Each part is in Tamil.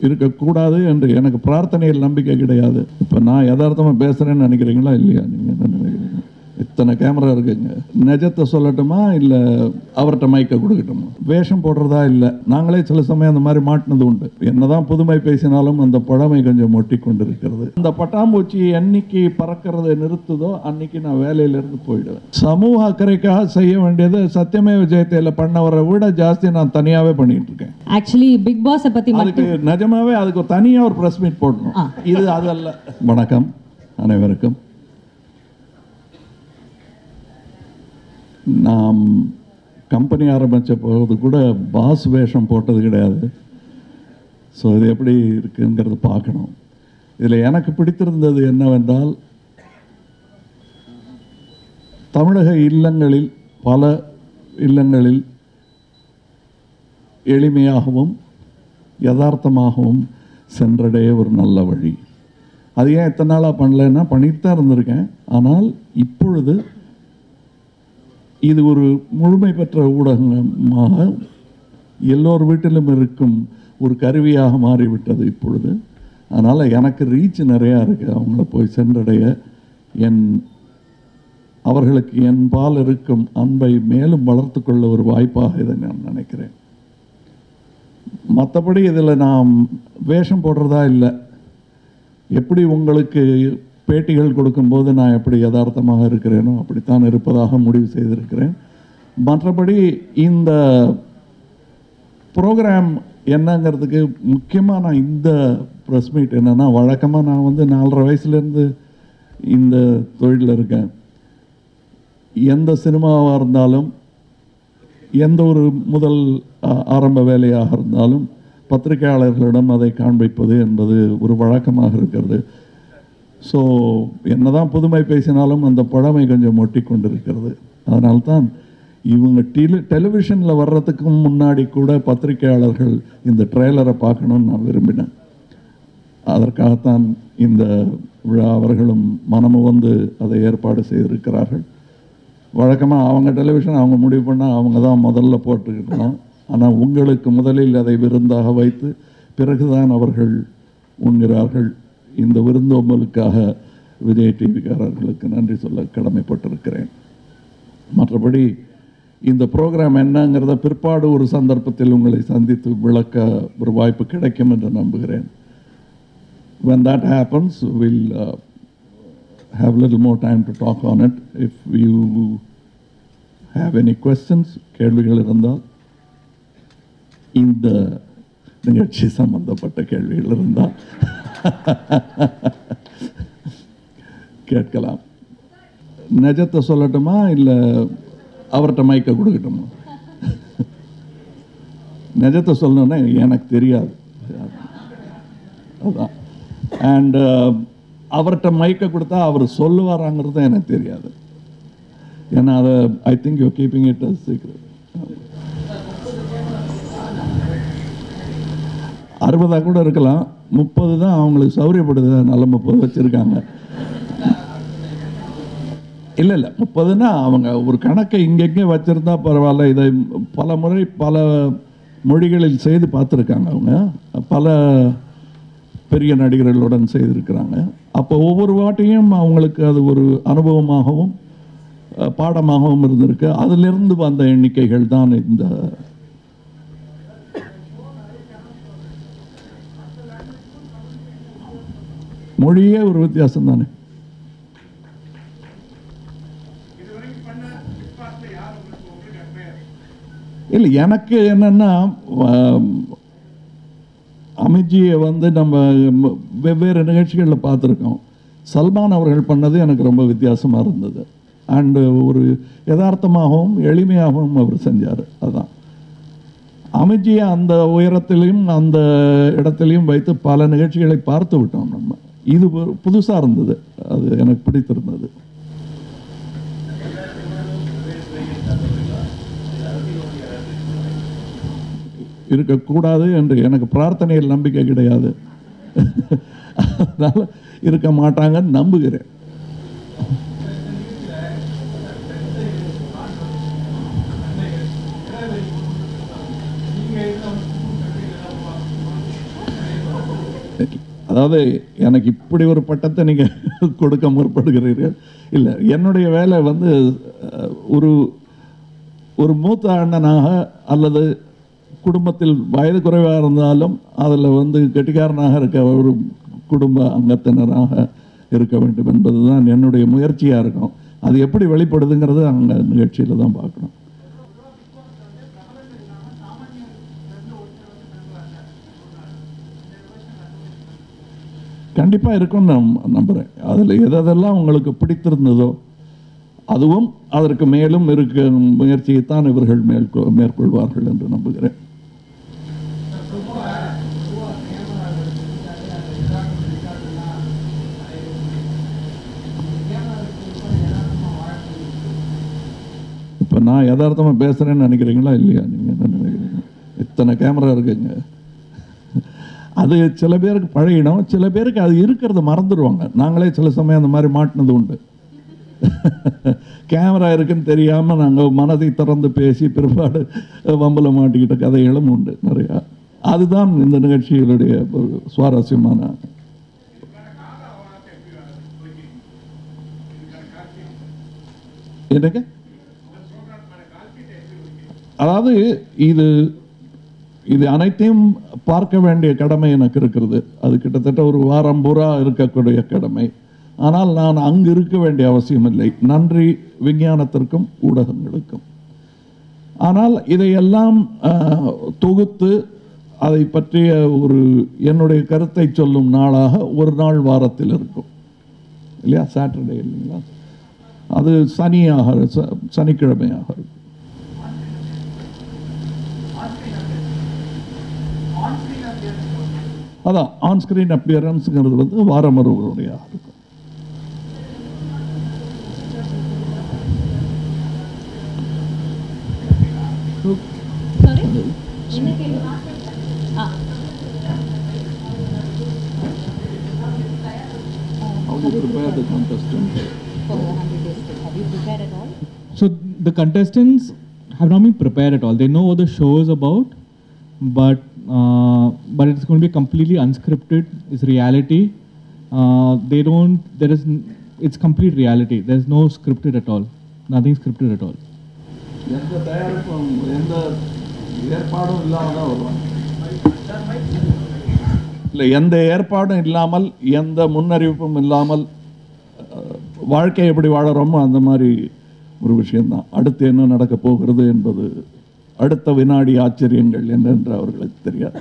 இருக்கக்கூடாது என்று எனக்கு பிரார்த்தனையில் நம்பிக்கை கிடையாது. இப்போ நான் யதார்த்தமாக பேசுகிறேன்னு நினைக்கிறீங்களா? இல்லையா? நீங்கள் என்ன நினைக்கிறீங்க? இத்தனை கேமரா இருக்குங்க. நிஜத்தை சொல்லட்டுமா? இல்லை அவர்கிட்ட மைக்கை கொடுக்கட்டுமா? வேஷம் போடுறதா? இல்லை. நாங்களே சில சமயம் அந்த மாதிரி மாட்டினது உண்டு. என்னதான் புதுமை பேசினாலும் அந்த பழமை கொஞ்சம் ஒட்டி கொண்டு இருக்கிறது அந்த பட்டாம்பூச்சி என்னைக்கு பறக்கிறதை நிறுத்துதோ அன்னைக்கு நான் வேலையிலிருந்து போயிடுவேன். சமூக அக்கறைக்காக செய்ய வேண்டியது சத்தியமே விஜயத்தையில் பண்ணவரை விட ஜாஸ்தி நான் தனியாகவே பண்ணிகிட்டு இருக்கேன். ஆக்சுவலி பிக் பாஸை பத்தி அதுக்கு நிஜமாவே அதுக்கு தனியாக ஒரு ப்ரெஸ் மீட் போடணும். இது அதல்ல வணக்கம். அனைவருக்கும். நாம் கம்பெனி ஆரம்பித்த போது கூட பாஸ் வேஷம் போட்டது கிடையாது. ஸோ இது எப்படி இருக்குங்கிறது பார்க்கணும். இதில் எனக்கு பிடித்திருந்தது என்னவென்றால் தமிழக இல்லங்களில் பல இல்லங்களில் எளிமையாகவும் யதார்த்தமாகவும் சென்றடைய ஒரு நல்ல வழி. அது ஏன் எத்தனை நாளாக பண்ணலைன்னா பண்ணித்தான் இருந்திருக்கேன். ஆனால் இப்பொழுது இது ஒரு முழுமை பெற்ற ஊடகமாக எல்லோர் வீட்டிலும் இருக்கும் ஒரு கருவியாக மாறிவிட்டது இப்பொழுது. அதனால் எனக்கு ரீச் நிறையா இருக்குது அவங்கள போய் சென்றடைய என் அவர்களுக்கு என் பால் இருக்கும் அன்பை மேலும் வளர்த்து கொள்ள ஒரு வாய்ப்பாக இதை நான் நினைக்கிறேன். மற்றபடி இதில் நாம் வேஷம் போடுறதா இல்லை. எப்படி உங்களுக்கு பேட்டிகள் கொடுக்கும்போது நான் எப்படி யதார்த்தமாக இருக்கிறேனோ அப்படித்தான் இருப்பதாக முடிவு செய்திருக்கிறேன். மற்றபடி இந்த ப்ரோக்ராம் என்னங்கிறதுக்கு முக்கியமாக நான் இந்த ப்ரெஸ் மீட் என்னென்னா வழக்கமாக நான் வந்து நாலரை வயசுலேருந்து இந்த தொழிலில் இருக்கேன். எந்த சினிமாவாக இருந்தாலும் எந்த ஒரு முதல் ஆரம்ப வேலையாக இருந்தாலும் பத்திரிகையாளர்களிடம் அதை காண்பிப்பது என்பது ஒரு வழக்கமாக இருக்கிறது. ஸோ என்னதான் புதுமை பேசினாலும் அந்த பழமை கொஞ்சம் ஒட்டி கொண்டிருக்கிறது அதனால்தான் இவங்க டெலி டெலிவிஷனில் வர்றதுக்கும் முன்னாடி கூட பத்திரிகையாளர்கள் இந்த ட்ரெய்லரை பார்க்கணும்னு நான் விரும்பினேன். அதற்காகத்தான் இந்த விழா அவர்களும் மனமு வந்து அதை ஏற்பாடு செய்திருக்கிறார்கள். வழக்கமாக அவங்க டெலிவிஷன் அவங்க முடிவு பண்ணால் அவங்க தான் முதல்ல போட்டுக்கணும் ஆனால் உங்களுக்கு முதலில் அதை விருந்தாக வைத்து பிறகுதான் அவர்கள் உண்கிறார்கள். இந்த விருந்தோம்பலுக்காக விஜய் டிவிக்காரர்களுக்கு நன்றி சொல்ல கடமைப்பட்டிருக்கிறேன். மற்றபடி இந்த ப்ரோக்ராம் என்னங்கிறத பிற்பாடு ஒரு சந்தர்ப்பத்தில் உங்களை சந்தித்து விளக்க ஒரு வாய்ப்பு கிடைக்கும் என்று நம்புகிறேன். When that happens we'll uh, have a little more time to talk on it. If you have any questions கேள்விகள் இருந்தால் இந்த நிகழ்ச்சி சம்பந்தப்பட்ட கேள்விகள் இருந்தால் கேட்கலாம். நிஜத்தை சொல்லட்டுமா இல்லை அவர்கிட்ட மைக்கை கொடுக்கட்டுமா? நிஜத்தை சொல்லணுன்னா எனக்கு தெரியாது. அதான். அண்ட் அவர்கிட்ட மைக்கை கொடுத்தா அவர் சொல்லுவாராங்கிறது எனக்கு தெரியாது. ஏன்னா அதை I think you keeping it as secret அறுபதாக கூட இருக்கலாம். முப்பது தான் அவங்களுக்கு சௌரியப்படுது. நல்ல முப்பது வச்சுருக்காங்க. இல்லை இல்லை. முப்பதுன்னா அவங்க ஒரு கணக்கை இங்கெங்கே வச்சுருந்தா பரவாயில்ல. இதை பல முறை பல மொழிகளில் செய்து பார்த்துருக்காங்க அவங்க. பல பெரிய நடிகர்களுடன் செய்திருக்கிறாங்க. அப்போ ஒவ்வொரு வாட்டியும் அவங்களுக்கு அது ஒரு அனுபவமாகவும் பாடமாகவும் இருந்திருக்கு. அதிலிருந்து வந்த எண்ணிக்கைகள் தான் இந்த மொழியே ஒரு வித்தியாசம் தானே. இல்லை எனக்கு என்னென்னா அமித்ஜியை வந்து நம்ம வெவ்வேறு நிகழ்ச்சிகளில் பார்த்துருக்கோம். சல்மான் அவர்கள் பண்ணது எனக்கு ரொம்ப வித்தியாசமாக இருந்தது. அண்டு ஒரு யதார்த்தமாகவும் எளிமையாகவும் அவர் செஞ்சார். அதுதான் அமித்ஜியை அந்த உயரத்திலையும் அந்த இடத்துலையும் வைத்து பல நிகழ்ச்சிகளை பார்த்து விட்டோம் நம்ம. இது புதுசாக இருந்தது. அது எனக்கு பிடித்திருந்தது. இருக்கக்கூடாது என்று எனக்கு பிரார்த்தனையில் நம்பிக்கை கிடையாது. அதனால் இருக்க மாட்டாங்கன்னு நம்புகிறேன். அதாவது எனக்கு இப்படி ஒரு பட்டத்தை நீங்கள் கொடுக்க முற்படுகிறீர்கள். இல்லை என்னுடைய வேலை வந்து ஒரு ஒரு மூத்த அண்ணனாக அல்லது குடும்பத்தில் வயது குறைவாக இருந்தாலும் அதில் வந்து கெட்டிக்காரனாக இருக்க ஒரு குடும்ப அங்கத்தினராக இருக்க வேண்டும் என்பதுதான் என்னுடைய முயற்சியாக இருக்கும். அது எப்படி வெளிப்படுதுங்கிறது அங்கே நிகழ்ச்சியில் தான் பார்க்கணும். கண்டிப்பாக இருக்கும்னு நான் நம்புகிறேன் அதில் எதெல்லாம் உங்களுக்கு பிடித்திருந்ததோ அதுவும் அதற்கு மேலும் இருக்க முயற்சியைத்தான் இவர்கள் மேற்கொள்வார்கள் என்று நம்புகிறேன். இப்போ நான் யதார்த்தமாக பேசுகிறேன்னு நினைக்கிறீங்களா? இல்லையா? நீங்கள் என்ன நினைக்கிறீங்க? இத்தனை கேமரா இருக்குங்க. அது சில பேருக்கு பழகிடும். சில பேருக்கு அது இருக்கிறத மறந்துடுவாங்க. நாங்களே சில சமயம் அந்த மாதிரி மாட்டினது உண்டு. கேமரா இருக்குன்னு தெரியாமல் நாங்கள் மனதை திறந்து பேசி பிற்பாடு வம்பல மாட்டிக்கிட்ட கதைகளும் உண்டு நிறையா. அதுதான் இந்த நிகழ்ச்சிகளுடைய ஒரு சுவாரஸ்யமான என்னங்க? அதாவது இது இது அனைத்தையும் பார்க்க வேண்டிய கடமை எனக்கு இருக்கிறது. அது கிட்டத்தட்ட ஒரு வாரம் பூரா இருக்கக்கூடிய கடமை. ஆனால் நான் அங்கு இருக்க வேண்டிய அவசியம் இல்லை. நன்றி விஞ்ஞானத்திற்கும் ஊடகங்களுக்கும். ஆனால் இதையெல்லாம் தொகுத்து அதை பற்றிய ஒரு என்னுடைய கருத்தை சொல்லும் நாளாக ஒரு நாள் வாரத்தில் இருக்கும். இல்லையா? சாட்டர்டே இல்லைங்களா? அது சனியாக ச- சனிக்கிழமையாக இருக்கும். Trip. Have you prepared at all? So the contestants have not been prepared at all. They know what the show is about, but uh, but it's going to be completely unscripted. It's reality. Uh, they don't. There is. It's complete reality. There's no scripted at all. Nothing scripted at all. எந்த தயாரிப்பும் எந்த ஏற்பாடும் இல்லாமல் தான் வருவாங்க இல்லை எந்த ஏற்பாடும் இல்லாமல் எந்த முன்னறிவிப்பும் இல்லாமல் வாழ்க்கை எப்படி வாழறோமோ அந்த மாதிரி ஒரு விஷயம்தான் அடுத்து என்ன நடக்க போகிறது என்பது அடுத்த வினாடி ஆச்சரியங்கள் என்னென்று அவர்களுக்கு தெரியாது.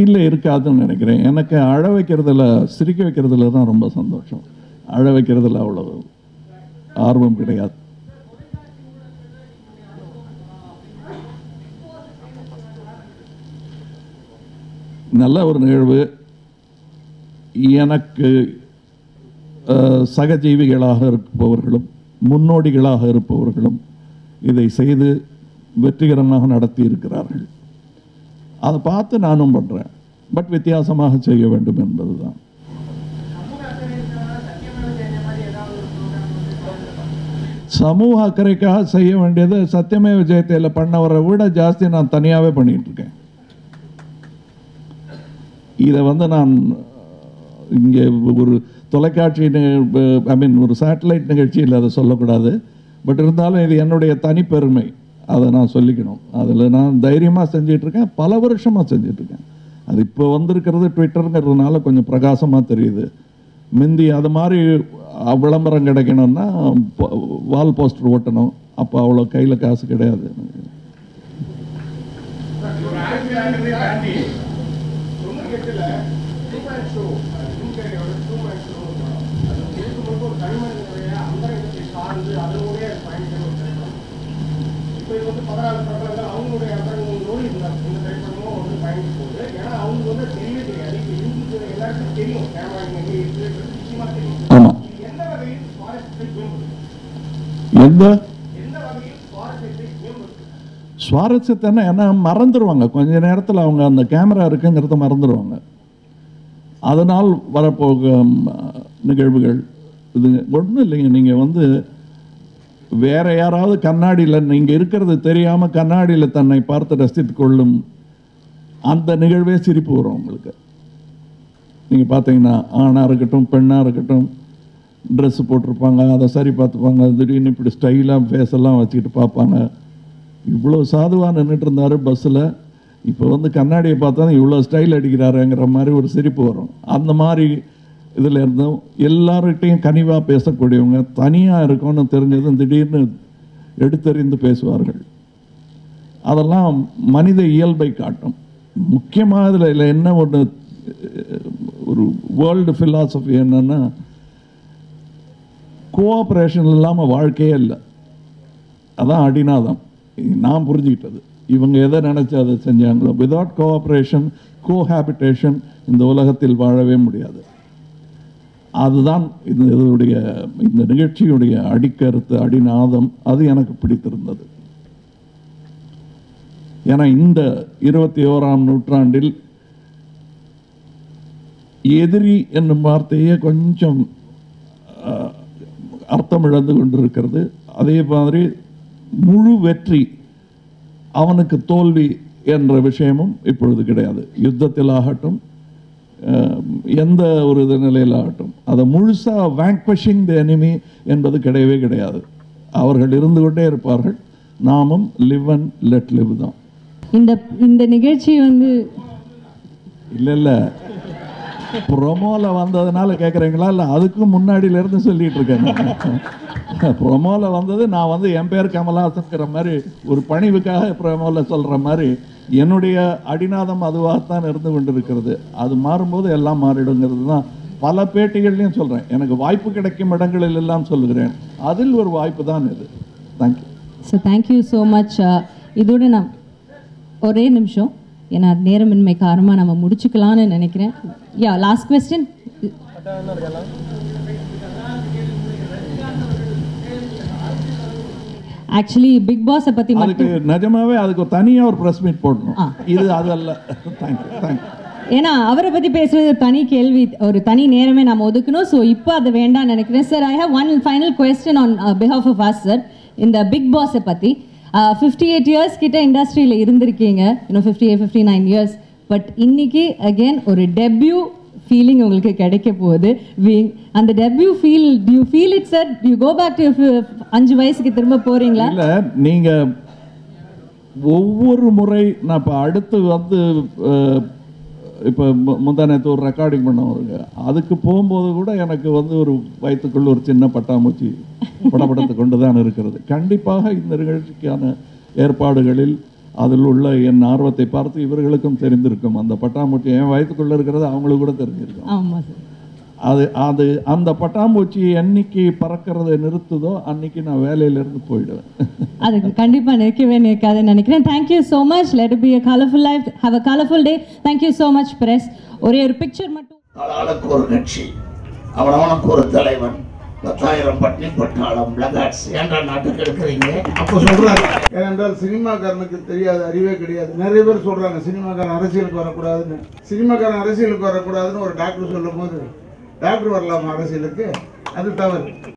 இல்லை இருக்காதுன்னு நினைக்கிறேன். எனக்கு அழ வைக்கிறதுல சிரிக்க வைக்கிறதுல தான் ரொம்ப சந்தோஷம். அழ வைக்கிறதுல அவ்வளவு ஆர்வம் கிடையாது. நல்ல ஒரு நிகழ்வு. எனக்கு சகஜீவிகளாக இருப்பவர்களும் முன்னோடிகளாக இருப்பவர்களும் இதை செய்து வெற்றிகரமாக நடத்தி இருக்கிறார்கள். அதை பார்த்து நானும் பண்ணுறேன் பட் வித்தியாசமாக செய்ய வேண்டும் என்பதுதான். சமூக அக்கறைக்காக செய்ய வேண்டியது சத்தியமே ஜெயத்தையில் பண்ணவரை விட ஜாஸ்தி நான் தனியாகவே பண்ணிகிட்ருக்கேன் இதை வந்து நான் இங்கே ஒரு தொலைக்காட்சி ஐ மீன் ஒரு சேட்டலைட் நிகழ்ச்சியில் அதை சொல்லக்கூடாது. பட் இருந்தாலும் இது என்னுடைய தனிப்பெருமை. அதை நான் சொல்லிக்கணும். அதில் நான் தைரியமாக செஞ்சிட்ருக்கேன் பல வருஷமாக செஞ்சிட்ருக்கேன். அது இப்போ வந்திருக்கிறது ட்விட்டருங்கிறதுனால கொஞ்சம் பிரகாசமாக தெரியுது. முந்தி அது மாதிரி விளம்பரம் கிடைக்கணும்னா வால் போஸ்டர் ஓட்டணும் அப்போ அவ்வளோ கையில் காசு கிடையாது எனக்கு. இப்போ இது வந்து பதினாலு பிரபலங்கள் அவங்களுடைய அந்தரங்களோடு இந்த இந்த திரைப்படமும் வந்து பயணிக்க போகுது ஏன்னா அவங்களுக்கு வந்து தெரியவே தெரியாது. இப்போ இருந்து எல்லாருக்கும் தெரியும். கேமரா இங்கே இருக்குன்றது நிச்சயமா தெரியும். சுவாரஸ்யத்தை மேம்படுத்தும் எந்த? எந்த வகையில் சுவாரஸ்யத்தை மேம்படுத்தும் சுவாரஸ்யத்தைன்னா என்ன மறந்துடுவாங்க கொஞ்ச நேரத்தில் அவங்க அந்த கேமரா இருக்குங்கிறத மறந்துடுவாங்க அதனால் வரப்போகும் அஹ், நிகழ்வுகள் இது ஒன்றும் இல்லைங்க. நீங்கள் வந்து வேற யாராவது கண்ணாடியில் நீங்கள் இருக்கிறது தெரியாமல் கண்ணாடியில் தன்னை பார்த்து ரசித்து கொள்ளும் அந்த நிகழ்வே சிரிப்பு வரும் உங்களுக்கு. நீங்கள் பார்த்தீங்கன்னா ஆணாக இருக்கட்டும் பெண்ணாக இருக்கட்டும் ட்ரெஸ்ஸு போட்டிருப்பாங்க அதை சரி பார்த்துப்பாங்க திடீர்னு இப்படி ஸ்டைலாக ஃபேஸெல்லாம் வச்சுக்கிட்டு பார்ப்பாங்க. இவ்வளோ சாதுவாக நின்றுட்டு இருந்தார் பஸ்ஸில். இப்போ வந்து கண்ணாடியை பார்த்தா இவ்வளோ ஸ்டைல் அடிக்கிறாருங்கிற மாதிரி ஒரு சிரிப்பு வரும். அந்த மாதிரி இதில் இருந்தும் எல்லார்கிட்டையும் கனிவாக பேசக்கூடியவங்க தனியாக இருக்கோன்னு தெரிஞ்சதும் திடீர்னு எடுத்தறிந்து பேசுவார்கள். அதெல்லாம் மனித இயல்பை காட்டும். முக்கியமாக இதில் இதில் என்ன ஒன்று ஒரு வேர்ல்டு ஃபிலாசபி என்னன்னா கோஆப்ரேஷன் இல்லாமல் வாழ்க்கையே இல்லை. அதான் அடிநாதம். நான் புரிஞ்சுக்கிட்டது. இவங்க எதை நினச்சி அதை செஞ்சாங்களோ விதவுட் கோஆப்ரேஷன் கோஹாபிட்டேஷன் இந்த உலகத்தில் வாழவே முடியாது. அதுதான் இந்த இதனுடைய இந்த நிகழ்ச்சியுடைய அடிக்கருத்து அடிநாதம் அது எனக்கு பிடித்திருந்தது. ஏன்னா இந்த இருபத்தி ஓராம் நூற்றாண்டில் எதிரி என்னும் வார்த்தையே கொஞ்சம் அஹ், அர்த்தம் இழந்து கொண்டிருக்கிறது. அதே மாதிரி முழு வெற்றி அவனுக்கு தோல்வி என்ற விஷயமும் இப்பொழுது கிடையாது. யுத்தத்தில் ஆகட்டும் எந்த ஒரு இது நிலையிலாகட்டும் அதை முழுசாக வேங்க்வஷிங் த enemy என்பது கிடையவே கிடையாது. அவர்கள் இருந்து கொண்டே இருப்பார்கள். நாமும் லிவ் அண்ட் லெட் லிவ் தான். இந்த இந்த நிகழ்ச்சி வந்து இல்ல இல்ல. ப்ரொமோவில் வந்ததுனால கேட்குறீங்களா இல்லை அதுக்கும் முன்னாடியிலேருந்து சொல்லிகிட்டு இருக்கேன் ப்ரொமோவில் வந்தது நான் வந்து என் பேர் கமலஹாசன்கிற மாதிரி ஒரு பணிவுக்காக ப்ரொமோவில் சொல்கிற மாதிரி என்னுடைய அடிநாதம் அதுவாகத்தான் இருந்து கொண்டிருக்கிறது. அது மாறும்போது எல்லாம் மாறிடுங்கிறது தான். பல பேட்டிகள்லையும் சொல்கிறேன் எனக்கு வாய்ப்பு கிடைக்கும் இடங்களில் எல்லாம் சொல்லுகிறேன். அதில் ஒரு வாய்ப்பு தான் இது. Thank you so thank you so much இதோட நான் ஒரே நிமிஷம். ஏன்னா நேரமின்மை காரணமாக நம்ம முடிச்சுக்கலாம்னு நினைக்கிறேன். Yeah last question actually big பாஸை பற்றி அதுக்கு மட்டும் நிஜமாவே அதுக்கு தனியா ஒரு ப்ரெஸ் மீட் போடணும். இது தேங்க்யூ தேங்க்யூ ஏன்னா அவரை பத்தி பேசுறது தனி கேள்வி ஒரு தனி நேரமே நம்ம ஒதுக்கணும். ஸோ இப்போ அது வேண்டாம்னு நினைக்கிறேன். Sir I have one final question on behalf of us sir இந்த பிக் பாஸை பத்தி. ஃபிஃப்டி எயிட் இயர்ஸ் கிட்ட இண்டஸ்ட்ரியில் இருந்திருக்கீங்க. இன்னும் fifty eight fifty nine years but இன்னைக்கு அகெயின் ஒரு டெபியூ ஃபீலிங் உங்களுக்கு கிடைக்க போகுது. அந்த debut feel you feel it sir you go back to அஞ்சு வயசுக்கு திரும்ப போறீங்களா? இல்லை நீங்கள் ஒவ்வொரு முறை நான் இப்போ அடுத்து வந்து இப்போ முந்தா நேற்று ஒரு ரெக்கார்டிங் பண்ண வருங்க அதுக்கு போகும்போது கூட எனக்கு வந்து ஒரு வயிற்றுக்குள்ள ஒரு சின்ன பட்டாமூச்சி படப்படத்து கொண்டு தான் இருக்கிறது. கண்டிப்பாக இந்த நிகழ்ச்சிக்கான ஏற்பாடுகளில் அதில் உள்ள என் ஆர்வத்தை பார்த்து இவர்களுக்கும் தெரிந்திருக்கும். அந்த பட்டாமூச்சி என் வயிற்றுக்குள்ள இருக்கிறது அவங்களுக்கு கூட தெரிஞ்சிருக்கும். சார். அது அது அந்த பட்டாம்பூச்சி என்னைக்கு பறக்கிறதை நிறுத்துதோ அன்னைக்கு நான் வேலையிலேருந்து போயிடுவேன். அதுக்கு கண்டிப்பா நிற்கவே நிற்காதுன்னு நினைக்கிறேன். Thank you so much let be a colourful life have a colourful day thank you so much press ஒரே ஒரு பிக்சர் மட்டும். ஆளாளுக்கு ஒரு கட்சி. அவனவனுக்கு ஒரு தலைவன். பத்தாயிரம் பட்டி பட்டாளம் பிளகாட்ஸ் என்ற நாட்டுக்கு எடுக்கிறீங்க? அப்போ சொல்றாங்க. ஏனென்றால் சினிமாக்காரனுக்கு தெரியாத அறிவே கிடையாது. நிறைய பேர் சொல்றாங்க சினிமாக்காரன் அரசியலுக்கு வரக்கூடாதுன்னு. சினிமாக்காரன் அரசியலுக்கு வரக்கூடாதுன்னு ஒரு டாக்டர் சொல்லும் போது டாக்டர் வரலாமா அரசியலுக்கு? அது தவறு.